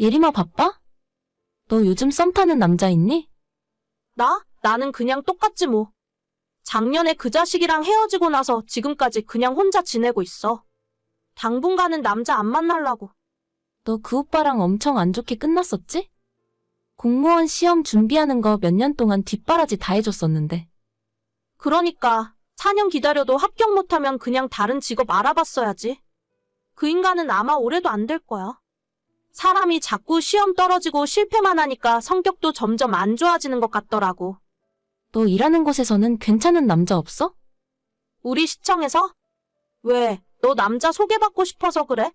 예림아 바빠? 너 요즘 썸 타는 남자 있니? 나? 나는 그냥 똑같지 뭐. 작년에 그 자식이랑 헤어지고 나서 지금까지 그냥 혼자 지내고 있어. 당분간은 남자 안 만나려고. 너 그 오빠랑 엄청 안 좋게 끝났었지? 공무원 시험 준비하는 거 몇 년 동안 뒷바라지 다 해줬었는데. 그러니까 4년 기다려도 합격 못하면 그냥 다른 직업 알아봤어야지. 그 인간은 아마 올해도 안 될 거야. 사람이 자꾸 시험 떨어지고 실패만 하니까 성격도 점점 안 좋아지는 것 같더라고. 너 일하는 곳에서는 괜찮은 남자 없어? 우리 시청에서? 왜, 너 남자 소개받고 싶어서 그래?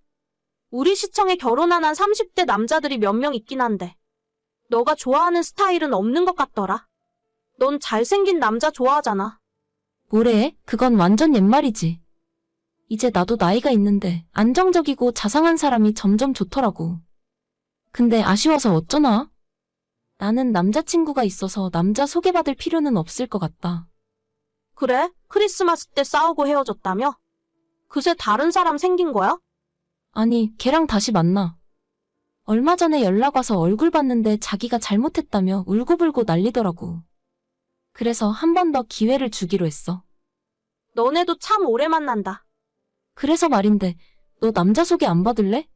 우리 시청에 결혼 안 한 30대 남자들이 몇 명 있긴 한데. 너가 좋아하는 스타일은 없는 것 같더라. 넌 잘생긴 남자 좋아하잖아. 뭐래? 그건 완전 옛말이지. 이제 나도 나이가 있는데 안정적이고 자상한 사람이 점점 좋더라고. 근데 아쉬워서 어쩌나? 나는 남자친구가 있어서 남자 소개받을 필요는 없을 것 같다. 그래? 크리스마스 때 싸우고 헤어졌다며? 그새 다른 사람 생긴 거야? 아니, 걔랑 다시 만나. 얼마 전에 연락 와서 얼굴 봤는데 자기가 잘못했다며 울고불고 난리더라고. 그래서 한 번 더 기회를 주기로 했어. 너네도 참 오래 만난다. 그래서 말인데, 너 남자 소개 안 받을래?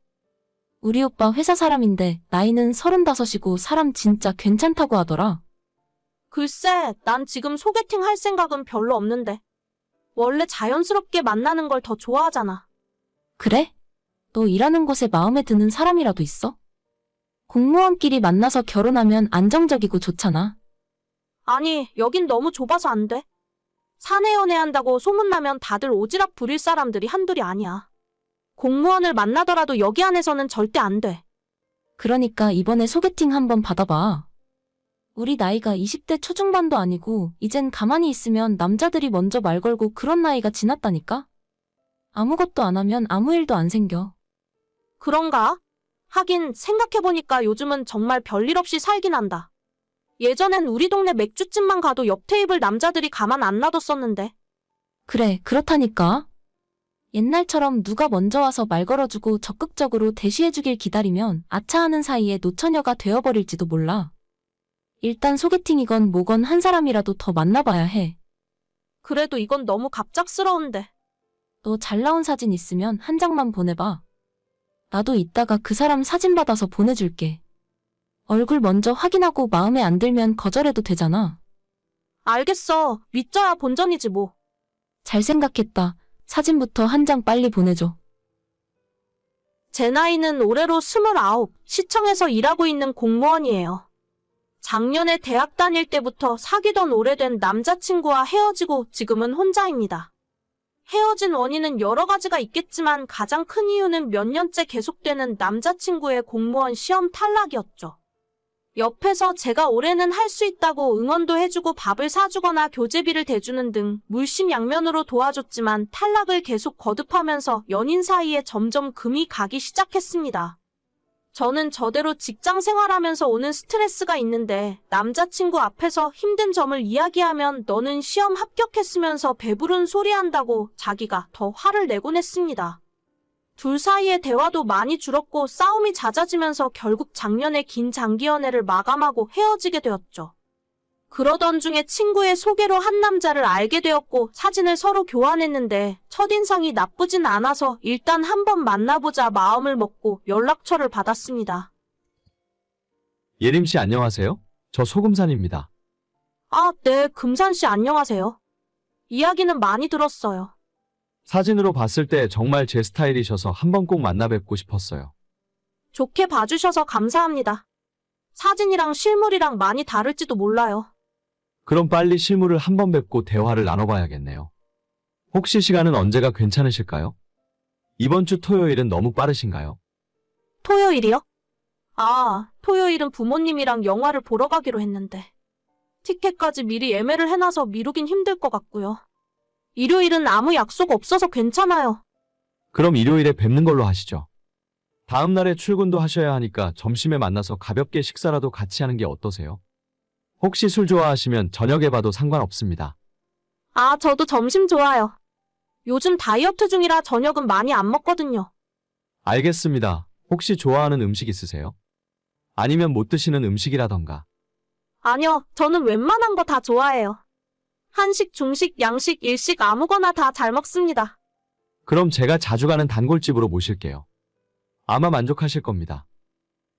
우리 오빠 회사 사람인데, 나이는 서른다섯이고 사람 진짜 괜찮다고 하더라. 글쎄, 난 지금 소개팅 할 생각은 별로 없는데. 원래 자연스럽게 만나는 걸 더 좋아하잖아. 그래? 너 일하는 곳에 마음에 드는 사람이라도 있어? 공무원끼리 만나서 결혼하면 안정적이고 좋잖아. 아니, 여긴 너무 좁아서 안 돼. 사내 연애한다고 소문나면 다들 오지랖 부릴 사람들이 한둘이 아니야. 공무원을 만나더라도 여기 안에서는 절대 안 돼. 그러니까 이번에 소개팅 한번 받아봐. 우리 나이가 20대 초중반도 아니고, 이젠 가만히 있으면 남자들이 먼저 말 걸고 그런 나이가 지났다니까? 아무것도 안 하면 아무 일도 안 생겨. 그런가? 하긴 생각해보니까 요즘은 정말 별일 없이 살긴 한다. 예전엔 우리 동네 맥주집만 가도 옆 테이블 남자들이 가만 안 놔뒀었는데. 그래, 그렇다니까. 옛날처럼 누가 먼저 와서 말 걸어주고 적극적으로 대시해주길 기다리면 아차하는 사이에 노처녀가 되어버릴지도 몰라. 일단 소개팅이건 뭐건 한 사람이라도 더 만나봐야 해. 그래도 이건 너무 갑작스러운데. 너 잘 나온 사진 있으면 한 장만 보내봐. 나도 이따가 그 사람 사진 받아서 보내줄게. 얼굴 먼저 확인하고 마음에 안 들면 거절해도 되잖아. 알겠어. 믿져야 본전이지 뭐. 잘 생각했다. 사진부터 한 장 빨리 보내줘. 제 나이는 올해로 29, 시청에서 일하고 있는 공무원이에요. 작년에 대학 다닐 때부터 사귀던 오래된 남자친구와 헤어지고 지금은 혼자입니다. 헤어진 원인은 여러 가지가 있겠지만 가장 큰 이유는 몇 년째 계속되는 남자친구의 공무원 시험 탈락이었죠. 옆에서 제가 올해는 할 수 있다고 응원도 해주고 밥을 사주거나 교재비를 대주는 등 물심양면으로 도와줬지만 탈락을 계속 거듭하면서 연인 사이에 점점 금이 가기 시작했습니다. 저는 저대로 직장 생활하면서 오는 스트레스가 있는데 남자친구 앞에서 힘든 점을 이야기하면 너는 시험 합격했으면서 배부른 소리 한다고 자기가 더 화를 내곤 했습니다. 둘 사이의 대화도 많이 줄었고 싸움이 잦아지면서 결국 작년에 긴 장기 연애를 마감하고 헤어지게 되었죠. 그러던 중에 친구의 소개로 한 남자를 알게 되었고 사진을 서로 교환했는데 첫인상이 나쁘진 않아서 일단 한번 만나보자 마음을 먹고 연락처를 받았습니다. 예림 씨 안녕하세요? 저 소금산입니다. 아, 네, 금산 씨 안녕하세요. 이야기는 많이 들었어요. 사진으로 봤을 때 정말 제 스타일이셔서 한번 꼭 만나 뵙고 싶었어요. 좋게 봐주셔서 감사합니다. 사진이랑 실물이랑 많이 다를지도 몰라요. 그럼 빨리 실물을 한번 뵙고 대화를 나눠봐야겠네요. 혹시 시간은 언제가 괜찮으실까요? 이번 주 토요일은 너무 빠르신가요? 토요일이요? 아, 토요일은 부모님이랑 영화를 보러 가기로 했는데. 티켓까지 미리 예매를 해놔서 미루긴 힘들 것 같고요. 일요일은 아무 약속 없어서 괜찮아요. 그럼 일요일에 뵙는 걸로 하시죠. 다음 날에 출근도 하셔야 하니까 점심에 만나서 가볍게 식사라도 같이 하는 게 어떠세요? 혹시 술 좋아하시면 저녁에 봐도 상관없습니다. 아, 저도 점심 좋아요. 요즘 다이어트 중이라 저녁은 많이 안 먹거든요. 알겠습니다. 혹시 좋아하는 음식 있으세요? 아니면 못 드시는 음식이라던가. 아니요, 저는 웬만한 거 다 좋아해요. 한식, 중식, 양식, 일식 아무거나 다 잘 먹습니다. 그럼 제가 자주 가는 단골집으로 모실게요. 아마 만족하실 겁니다.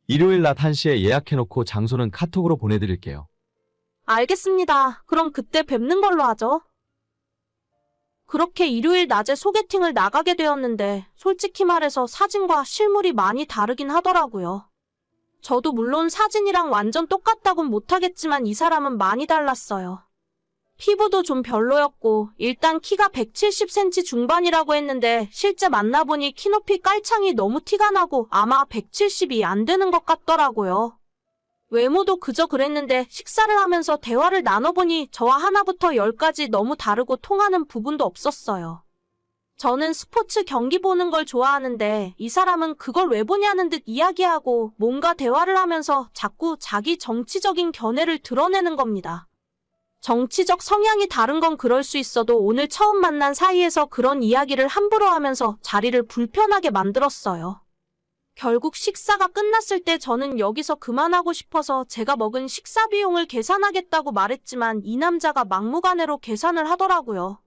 일요일 낮 1시에 예약해놓고 장소는 카톡으로 보내드릴게요. 알겠습니다. 그럼 그때 뵙는 걸로 하죠. 그렇게 일요일 낮에 소개팅을 나가게 되었는데 솔직히 말해서 사진과 실물이 많이 다르긴 하더라고요. 저도 물론 사진이랑 완전 똑같다곤 못하겠지만 이 사람은 많이 달랐어요. 피부도 좀 별로였고 일단 키가 170cm 중반이라고 했는데 실제 만나보니 키 높이 깔창이 너무 티가 나고 아마 170이 안 되는 것 같더라고요. 외모도 그저 그랬는데 식사를 하면서 대화를 나눠보니 저와 하나부터 열까지 너무 다르고 통하는 부분도 없었어요. 저는 스포츠 경기 보는 걸 좋아하는데 이 사람은 그걸 왜 보냐는 듯 이야기하고 뭔가 대화를 하면서 자꾸 자기 정치적인 견해를 드러내는 겁니다. 정치적 성향이 다른 건 그럴 수 있어도 오늘 처음 만난 사이에서 그런 이야기를 함부로 하면서 자리를 불편하게 만들었어요. 결국 식사가 끝났을 때 저는 여기서 그만하고 싶어서 제가 먹은 식사 비용을 계산하겠다고 말했지만 이 남자가 막무가내로 계산을 하더라고요.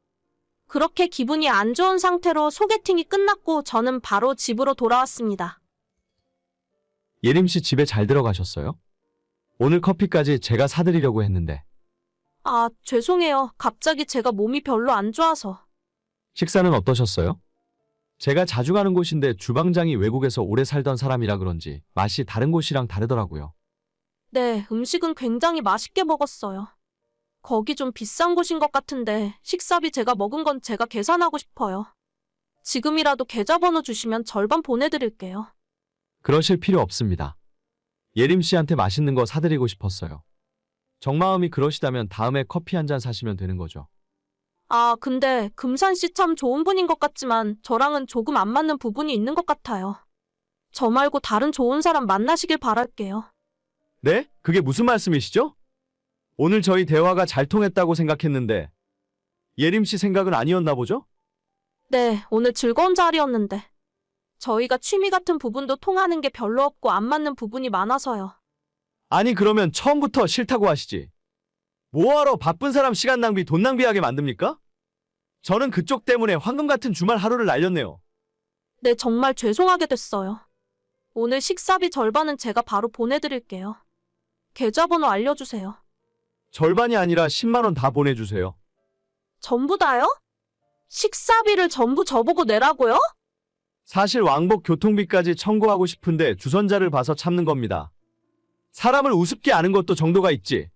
그렇게 기분이 안 좋은 상태로 소개팅이 끝났고 저는 바로 집으로 돌아왔습니다. 예림 씨 집에 잘 들어가셨어요? 오늘 커피까지 제가 사드리려고 했는데 아, 죄송해요. 갑자기 제가 몸이 별로 안 좋아서. 식사는 어떠셨어요? 제가 자주 가는 곳인데 주방장이 외국에서 오래 살던 사람이라 그런지 맛이 다른 곳이랑 다르더라고요. 네, 음식은 굉장히 맛있게 먹었어요. 거기 좀 비싼 곳인 것 같은데 식사비 제가 먹은 건 제가 계산하고 싶어요. 지금이라도 계좌번호 주시면 절반 보내드릴게요. 그러실 필요 없습니다. 예림 씨한테 맛있는 거 사드리고 싶었어요. 정마음이 그러시다면 다음에 커피 한 잔 사시면 되는 거죠. 아, 근데 금산 씨 참 좋은 분인 것 같지만 저랑은 조금 안 맞는 부분이 있는 것 같아요. 저 말고 다른 좋은 사람 만나시길 바랄게요. 네? 그게 무슨 말씀이시죠? 오늘 저희 대화가 잘 통했다고 생각했는데 예림 씨 생각은 아니었나 보죠? 네, 오늘 즐거운 자리였는데. 저희가 취미 같은 부분도 통하는 게 별로 없고 안 맞는 부분이 많아서요. 아니 그러면 처음부터 싫다고 하시지. 뭐하러 바쁜 사람 시간 낭비 돈 낭비하게 만듭니까? 저는 그쪽 때문에 황금 같은 주말 하루를 날렸네요. 네, 정말 죄송하게 됐어요. 오늘 식사비 절반은 제가 바로 보내드릴게요. 계좌번호 알려주세요. 절반이 아니라 10만 원 다 보내주세요. 전부 다요? 식사비를 전부 저보고 내라고요? 사실 왕복 교통비까지 청구하고 싶은데 주선자를 봐서 참는 겁니다. 사람을 우습게 아는 것도 정도가 있지.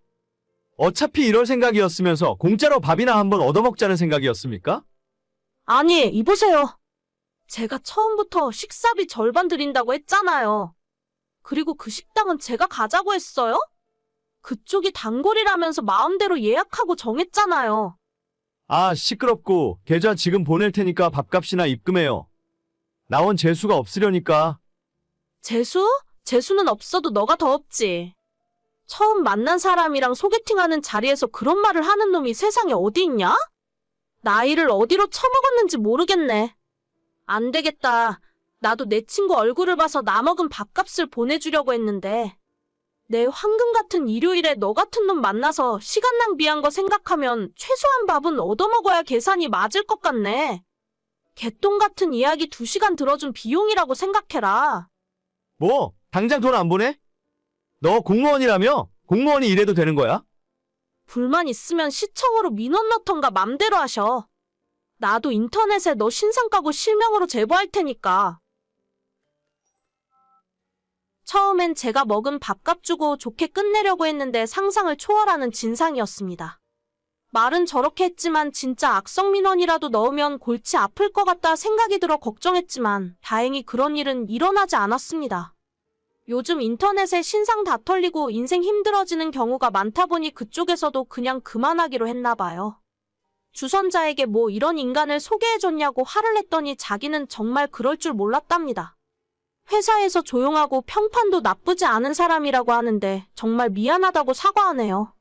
어차피 이럴 생각이었으면서 공짜로 밥이나 한번 얻어먹자는 생각이었습니까? 아니, 이보세요. 제가 처음부터 식사비 절반 드린다고 했잖아요. 그리고 그 식당은 제가 가자고 했어요? 그쪽이 단골이라면서 마음대로 예약하고 정했잖아요. 아, 시끄럽고 계좌 지금 보낼 테니까 밥값이나 입금해요. 나온 재수가 없으려니까. 재수? 재수는 없어도 너가 더 없지. 처음 만난 사람이랑 소개팅하는 자리에서 그런 말을 하는 놈이 세상에 어디 있냐? 나이를 어디로 처먹었는지 모르겠네. 안 되겠다. 나도 내 친구 얼굴을 봐서 나 먹은 밥값을 보내주려고 했는데. 내 황금 같은 일요일에 너 같은 놈 만나서 시간 낭비한 거 생각하면 최소한 밥은 얻어먹어야 계산이 맞을 것 같네. 개똥 같은 이야기 두 시간 들어준 비용이라고 생각해라. 뭐, 당장 돈 안 보내? 너 공무원이라며? 공무원이 이래도 되는 거야? 불만 있으면 시청으로 민원 넣던가 맘대로 하셔. 나도 인터넷에 너 신상 까고 실명으로 제보할 테니까. 처음엔 제가 먹은 밥값 주고 좋게 끝내려고 했는데 상상을 초월하는 진상이었습니다. 말은 저렇게 했지만 진짜 악성 민원이라도 넣으면 골치 아플 것 같다 생각이 들어 걱정했지만 다행히 그런 일은 일어나지 않았습니다. 요즘 인터넷에 신상 다 털리고 인생 힘들어지는 경우가 많다 보니 그쪽에서도 그냥 그만하기로 했나 봐요. 주선자에게 뭐 이런 인간을 소개해줬냐고 화를 냈더니 자기는 정말 그럴 줄 몰랐답니다. 회사에서 조용하고 평판도 나쁘지 않은 사람이라고 하는데 정말 미안하다고 사과하네요.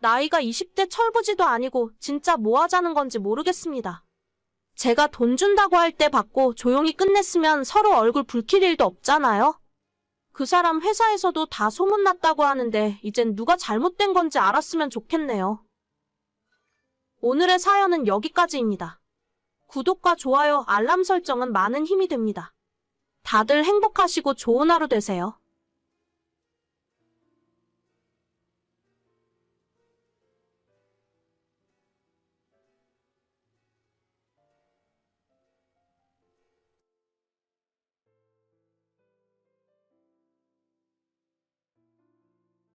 나이가 20대 철부지도 아니고 진짜 뭐 하자는 건지 모르겠습니다. 제가 돈 준다고 할 때 받고 조용히 끝냈으면 서로 얼굴 붉힐 일도 없잖아요. 그 사람 회사에서도 다 소문났다고 하는데 이젠 누가 잘못된 건지 알았으면 좋겠네요. 오늘의 사연은 여기까지입니다. 구독과 좋아요, 알람 설정은 많은 힘이 됩니다. 다들 행복하시고 좋은 하루 되세요.